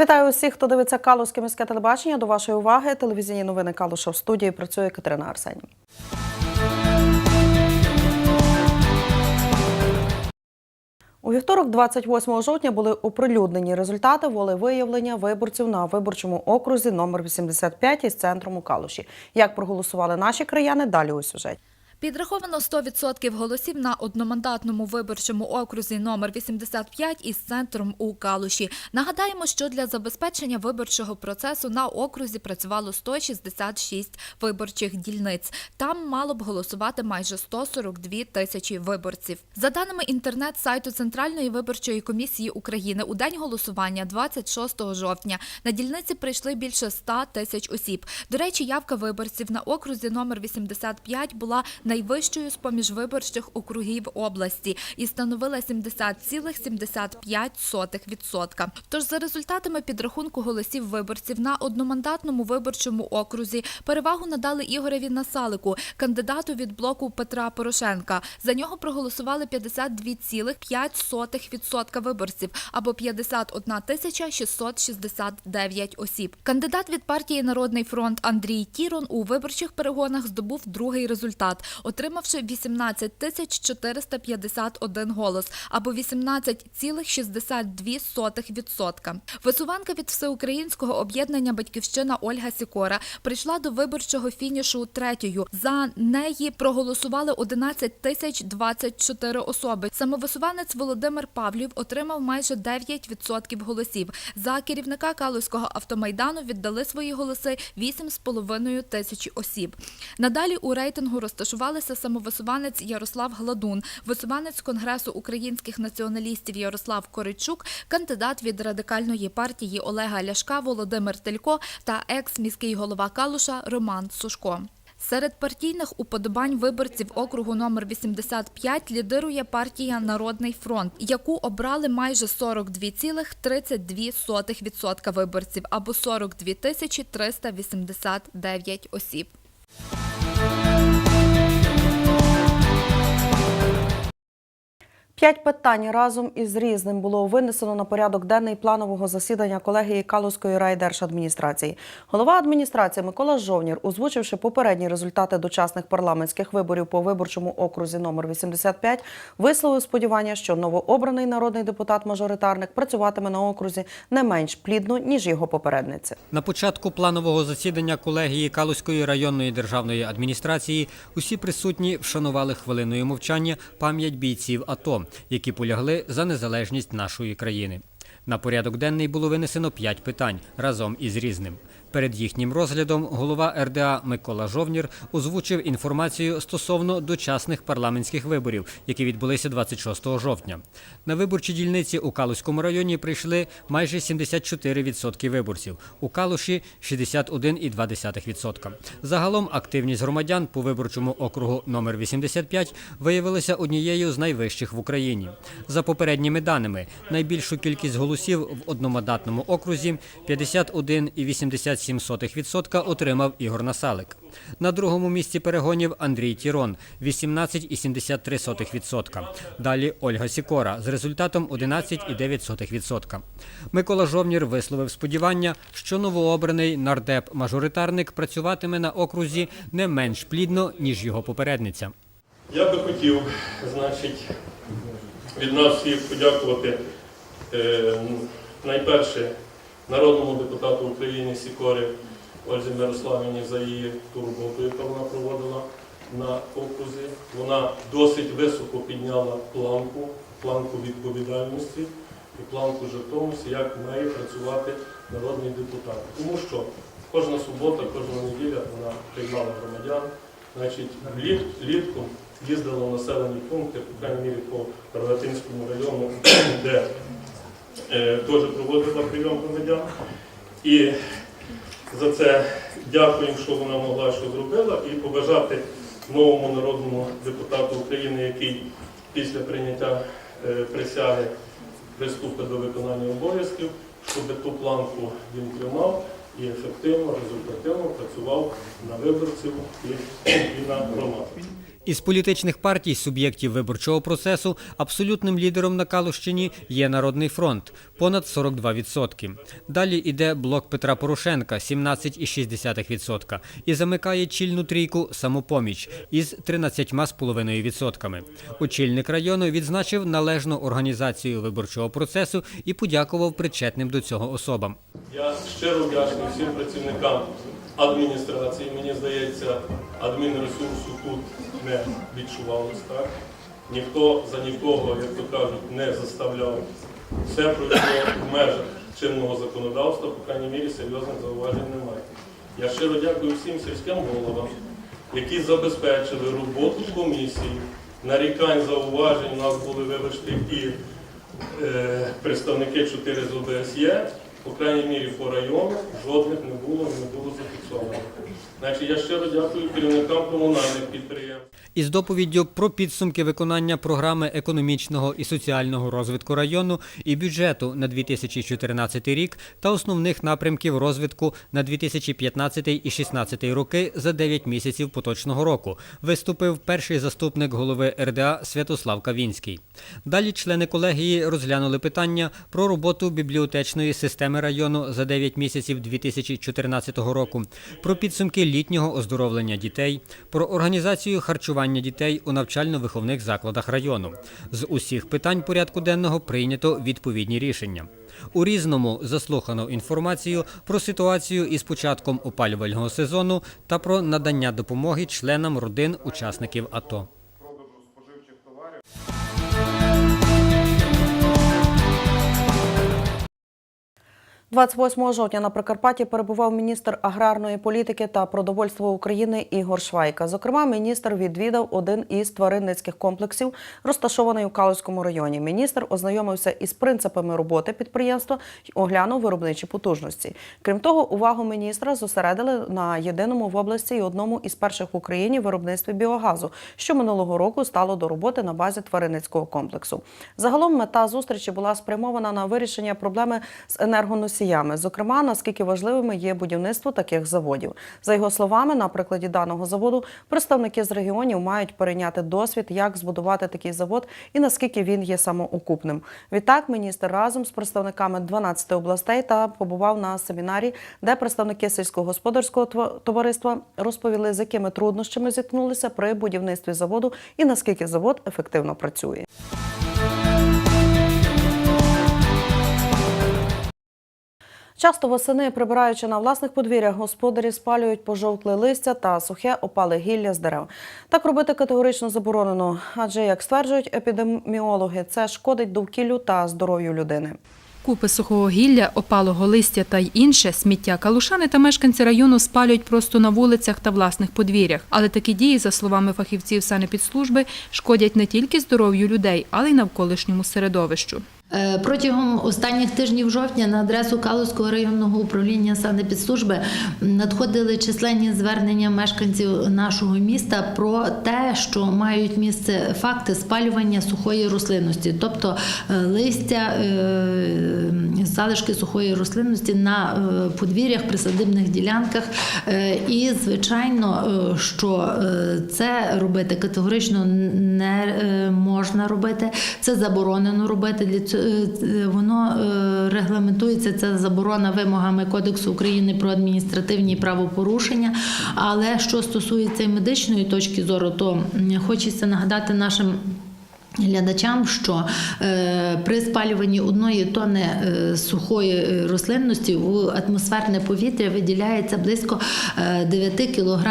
Вітаю усіх, хто дивиться Калузьке міське телебачення. До вашої уваги телевізійні новини Калуша в студії працює Катерина Арсенів. У вівторок, 28 жовтня, були оприлюднені результати волевиявлення виборців на виборчому окрузі номер 85 із центром у Калуші. Як проголосували наші краяни, далі у сюжеті. Підраховано 100% голосів на одномандатному виборчому окрузі номер 85 із центром у Калуші. Нагадаємо, що для забезпечення виборчого процесу на окрузі працювало 166 виборчих дільниць. Там мало б голосувати майже 142 тисячі виборців. За даними інтернет-сайту Центральної виборчої комісії України, у день голосування 26 жовтня на дільниці прийшли більше 100 тисяч осіб. До речі, явка виборців на окрузі номер 85 була найвищою з поміж виборчих округів області і становила 70,75%. Тож за результатами підрахунку голосів виборців на одномандатному виборчому окрузі перевагу надали Ігореві Насалику, кандидату від блоку Петра Порошенка. За нього проголосували 52,5% виборців або 51 тисяча 669 осіб. Кандидат від партії Народний фронт Андрій Тірон у виборчих перегонах здобув другий результат, отримавши 18 тисяч 451 голос або 18,62%. Висуванка від всеукраїнського об'єднання Батьківщина Ольга Сікора прийшла до виборчого фінішу третьою. За неї проголосували 11 тисяч 24 особи. Самовисуванець Володимир Павлів отримав майже 9% голосів. За керівника Калузького автомайдану віддали свої голоси 8,5 тисяч осіб. Надалі у рейтингу розташувалися самовисуванець Ярослав Гладун, висуванець Конгресу українських націоналістів Ярослав Коричук, кандидат від радикальної партії Олега Ляшка Володимир Телько та екс-міський голова Калуша Роман Сушко. Серед партійних уподобань виборців округу номер 85 лідирує партія Народний фронт, яку обрали майже 42,32% виборців або 42 тисячі 389 осіб. П'ять питань разом із різним було винесено на порядок денний планового засідання колегії Калузької райдержадміністрації. Голова адміністрації Микола Жовнір, озвучивши попередні результати дочасних парламентських виборів по виборчому окрузі номер 85, висловив сподівання, що новообраний народний депутат-мажоритарник працюватиме на окрузі не менш плідно ніж його попередниці. На початку планового засідання колегії Калузької районної державної адміністрації усі присутні вшанували хвилиною мовчання пам'ять бійців АТО, які полягли за незалежність нашої країни. На порядок денний було винесено п'ять питань разом із різним. Перед їхнім розглядом голова РДА Микола Жовнір озвучив інформацію стосовно дочасних парламентських виборів, які відбулися 26 жовтня. На виборчі дільниці у Калуському районі прийшли майже 74% виборців, у Калуші 61,2%. Загалом активність громадян по виборчому округу номер 85 виявилася однією з найвищих в Україні. За попередніми даними, найбільшу кількість голосів в одномандатному окрузі 51,87% отримав Ігор Насалик. На другому місці перегонів Андрій Тірон 18,73%. Далі Ольга Сікора з результатом 11,9%. Микола Жовнір висловив сподівання, що новообраний нардеп-мажоритарник працюватиме на окрузі не менш плідно, ніж його попередниця. Я би хотів, значить, від нас всіх подякувати е, найперше народному депутату України Сікорі Ользі Мирославівні за її ту роботу, яку вона проводила на окрузі. Вона досить високо підняла планку, планку відповідальності і планку жертовності, як має працювати народний депутат. Тому що кожна субота, кожна неділя вона приймала громадян. Значить, вліт, влітку їздила в населені пункти, по крайній мірі по Рогатинському району, де теж проводила прийом громадян. І за це дякуємо, що вона могла, що зробила, і побажати новому народному депутату України, який після прийняття е, присяги приступить до виконання обов'язків, щоб ту планку він тримав і ефективно, результативно працював на виборців і, і на громаду. Із політичних партій суб'єктів виборчого процесу абсолютним лідером на Калущині є Народний фронт понад 42%. Далі йде блок Петра Порошенка 17,6% і замикає чільну трійку самопоміч із 13,5%. Очільник району відзначив належну організацію виборчого процесу і подякував причетним до цього особам. Я щиро вдячний всім працівникам адміністрації. Мені здається, адмінресурсу тут не відчувалось так. Ніхто за нікого, як то кажуть, не заставляв. Все пройшло в межах чинного законодавства, по крайній мірі серйозних зауважень немає. Я щиро дякую всім сільським головам, які забезпечили роботу комісії. Нарікань, зауважень у нас були, вибачте, і е, представники 4 з ОБСЄ, по крайній мірі по району, жодних не було не було зафіксовано. Значить, я щиро дякую керівникам комунальних підприємств. Із доповіддю про підсумки виконання програми економічного і соціального розвитку району і бюджету на 2014 рік та основних напрямків розвитку на 2015 і 2016 роки за 9 місяців поточного року виступив перший заступник голови РДА Святослав Кавінський. Далі члени колегії розглянули питання про роботу бібліотечної системи району за 9 місяців 2014 року, про підсумки літнього оздоровлення дітей, про організацію харчування дітей у навчально-виховних закладах району. З усіх питань порядку денного прийнято відповідні рішення. У різному заслухано інформацію про ситуацію із початком опалювального сезону та про надання допомоги членам родин учасників АТО. 28 жовтня на Прикарпатті перебував міністр аграрної політики та продовольства України Ігор Швайка. Зокрема, міністр відвідав один із тваринницьких комплексів, розташований у Калузькому районі. Міністр ознайомився із принципами роботи підприємства і оглянув виробничі потужності. Крім того, увагу міністра зосередили на єдиному в області і одному із перших в Україні виробництві біогазу, що минулого року стало до роботи на базі тваринницького комплексу. Загалом мета зустрічі була спрямована на вирішення проблеми з енергоносіями, зокрема наскільки важливими є будівництво таких заводів. За його словами, на прикладі даного заводу представники з регіонів мають перейняти досвід, як збудувати такий завод і наскільки він є самоокупним. Відтак, міністр разом з представниками 12 областей та побував на семінарі, де представники сільськогосподарського тва- товариства розповіли, з якими труднощами зіткнулися при будівництві заводу і наскільки завод ефективно працює. Часто восени, прибираючи на власних подвір'ях, господарі спалюють пожовкле листя та сухе опале гілля з дерев. Так робити категорично заборонено, адже, як стверджують епідеміологи, це шкодить довкіллю та здоров'ю людини. Купи сухого гілля, опалого листя та й інше сміття калушани та мешканці району спалюють просто на вулицях та власних подвір'ях. Але такі дії, за словами фахівців санепідслужби, шкодять не тільки здоров'ю людей, але й навколишньому середовищу. Е, Протягом останніх тижнів жовтня на адресу Калузького районного управління санепідслужби надходили численні звернення мешканців нашого міста про те, що мають місце факти спалювання сухої рослинності, тобто е, листя, е, залишки сухої рослинності на подвір'ях, присадибних ділянках. І, звичайно, що це робити категорично не можна робити, це заборонено робити. Для цього воно е, регламентується ця заборона вимогами Кодексу України про адміністративні правопорушення. Але що стосується медичної точки зору, то хочеться нагадати нашим. Глядачам, що е, при спалюванні одної тони е, сухої е, рослинності в атмосферне повітря виділяється близько е, 9 кг,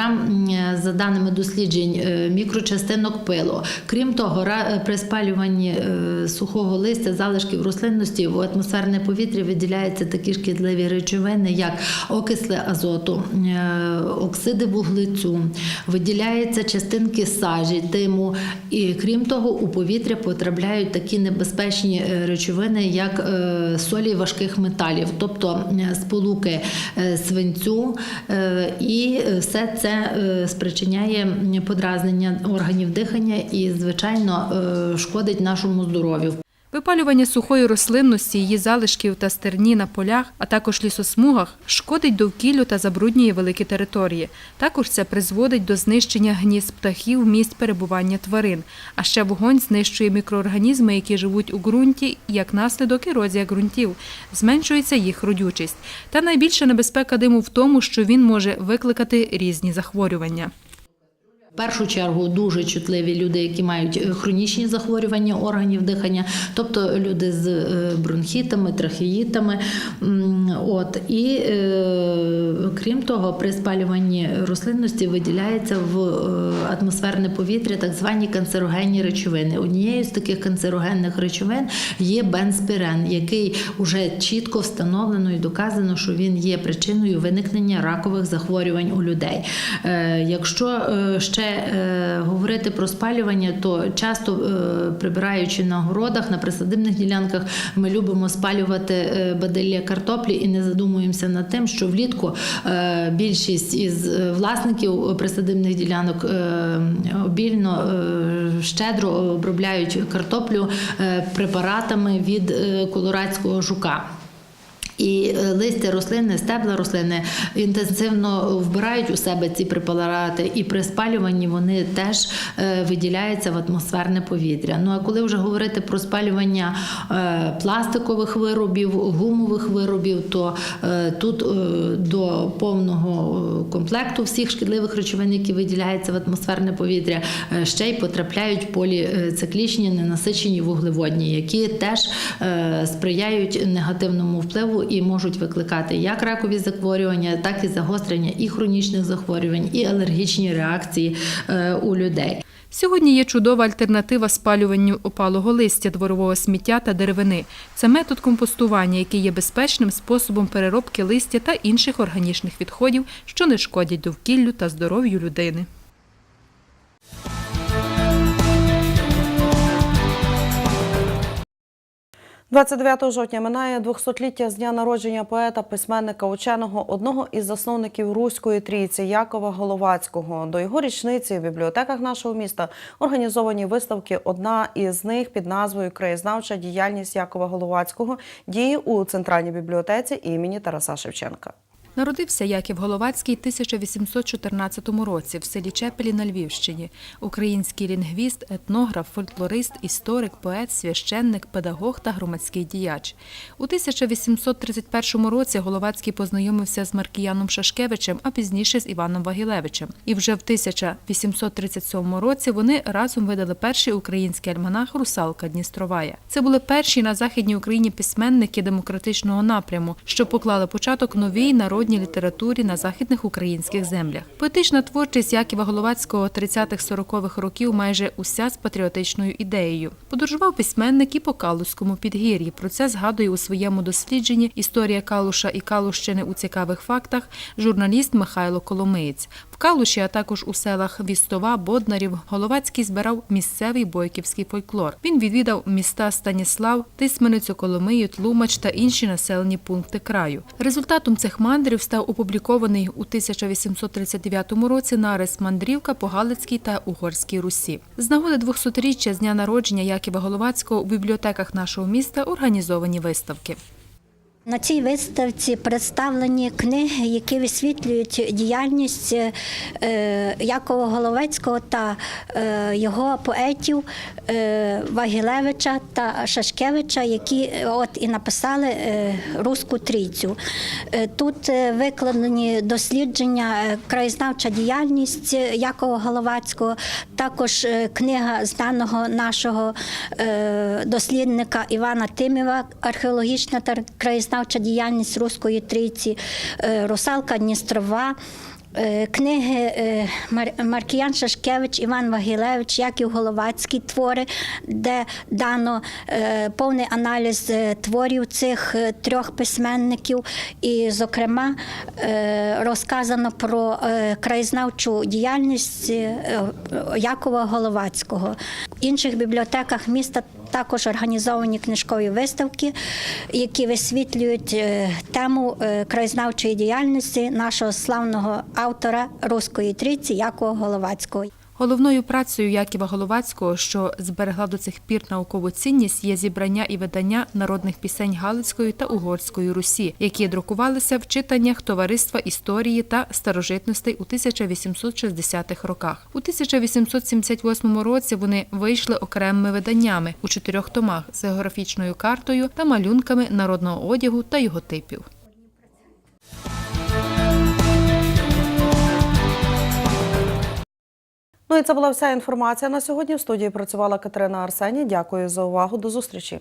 за даними досліджень, е, мікрочастинок пилу. Крім того, е, при спалюванні е, сухого листя залишків рослинності в атмосферне повітря виділяються такі шкідливі речовини, як окисли азоту, е, оксиди вуглецю, виділяються частинки сажі, диму. І крім того, у повітря потрапляють такі небезпечні е, речовини, як е, солі важких металів, тобто е, сполуки свинцю, і все це спричиняє подразнення органів дихання і, звичайно, шкодить нашому здоров'ю. Випалювання сухої рослинності, її залишків та стерні на полях, а також лісосмугах шкодить довкіллю та забруднює великі території. Також це призводить до знищення гнізд птахів, місць перебування тварин. А ще вогонь знищує мікроорганізми, які живуть у ґрунті, як наслідок ерозія ґрунтів. Зменшується їх родючість. Та найбільша небезпека диму в тому, що він може викликати різні захворювання. В першу чергу дуже чутливі люди, які мають е, хронічні захворювання органів дихання, тобто люди з е, бронхітами, трахеїтами. От і е, крім того, при спалюванні рослинності виділяється в атмосферне повітря так звані канцерогенні речовини. Однією з таких канцерогенних речовин є бенспірен, який вже чітко встановлено і доказано, що він є причиною виникнення ракових захворювань у людей. Якщо ще е, говорити про спалювання, то часто е, прибираючи на городах, на присадибних ділянках, ми любимо спалювати е, бадилля картоплі і не задумуємося над тим, що влітку е, більшість із е, власників присадибних ділянок е, обільно е, щедро обробляють картоплю е, препаратами від е, колорадського жука. І е, листя рослини, стебла рослини інтенсивно вбирають у себе ці препарати, і при спалюванні вони теж е, виділяються в атмосферне повітря. Ну а коли вже говорити про спалювання е, пластикових виробів, гумових виробів, то тут до повного комплекту всіх шкідливих речовин, які виділяються в атмосферне повітря, ще й потрапляють поліциклічні ненасичені вуглеводні, які теж сприяють негативному впливу і можуть викликати як ракові захворювання, так і загострення і хронічних захворювань, і алергічні реакції е, у людей. Сьогодні є чудова альтернатива спалюванню опалого листя, дворового сміття та деревини. Це метод компостування, який є безпечним способом переробки листя та інших органічних відходів, що не шкодять довкіллю та здоров'ю людини. 29 жовтня минає 200-ліття з дня народження поета, письменника, ученого, одного із засновників Руської трійці Якова Головацького. До його річниці в бібліотеках нашого міста організовані виставки. Одна із них під назвою Краєзнавча діяльність Якова Головацького діє у центральній бібліотеці імені Тараса Шевченка. Народився Яків Головацький 1814 році в селі Чепелі на Львівщині. Український лінгвіст, етнограф, фольклорист, історик, поет, священник, педагог та громадський діяч. У 1831 році Головацький познайомився з Маркіяном Шашкевичем, а пізніше з Іваном Вагілевичем. І вже в 1837 році вони разом видали перший український альманах Русалка Дністровая. Це були перші на західній Україні письменники демократичного напряму, що поклали початок новій народній літературі на західних українських землях. Поетична творчість Яківа Головацького 30-40-х років майже уся з патріотичною ідеєю. Подорожував письменник і по Калузькому підгір'ї. Про це згадує у своєму дослідженні Історія Калуша і Калущини у цікавих фактах журналіст Михайло Коломиєць. Калуші, а також у селах Вістова, Боднарів, Головацький збирав місцевий бойківський фольклор. Він відвідав міста Станіслав, Тисменицю, Коломию, Тлумач та інші населені пункти краю. Результатом цих мандрів став опублікований у 1839 році нарис Мандрівка по Галицькій та Угорській Русі. З нагоди 200-річчя з дня народження Яківа Головацького у бібліотеках нашого міста організовані виставки. На цій виставці представлені книги, які висвітлюють діяльність е, Якова Головецького та е, його поетів е, Вагілевича та Шашкевича, які от і написали Руську трійцю. Тут викладені дослідження, краєзнавча діяльність Якова Головацького, також книга знаного нашого дослідника Івана Тимєва, археологічна та краєзнавча діяльність Руської трійці, е, Русалка Дністрова. е, Книги е, Маркіян Шашкевич, Іван Вагілевич, Яків Головацький твори, де дано повний аналіз творів цих трьох письменників, і, зокрема, розказано про краєзнавчу діяльність Якова Головацького. В інших бібліотеках міста також організовані книжкові виставки, які висвітлюють е, тему е, краєзнавчої діяльності нашого славного автора руської трійці Якова Головацького. Головною працею Яківа Головацького, що зберегла до цих пір наукову цінність, є зібрання і видання народних пісень Галицької та Угорської Русі, які друкувалися в читаннях Товариства історії та старожитностей у 1860-х роках. У 1878 році вони вийшли окремими виданнями у чотирьох томах з географічною картою та малюнками народного одягу та його типів. Ну і це була вся інформація на сьогодні. В студії працювала Катерина Арсені. Дякую за увагу. До зустрічі.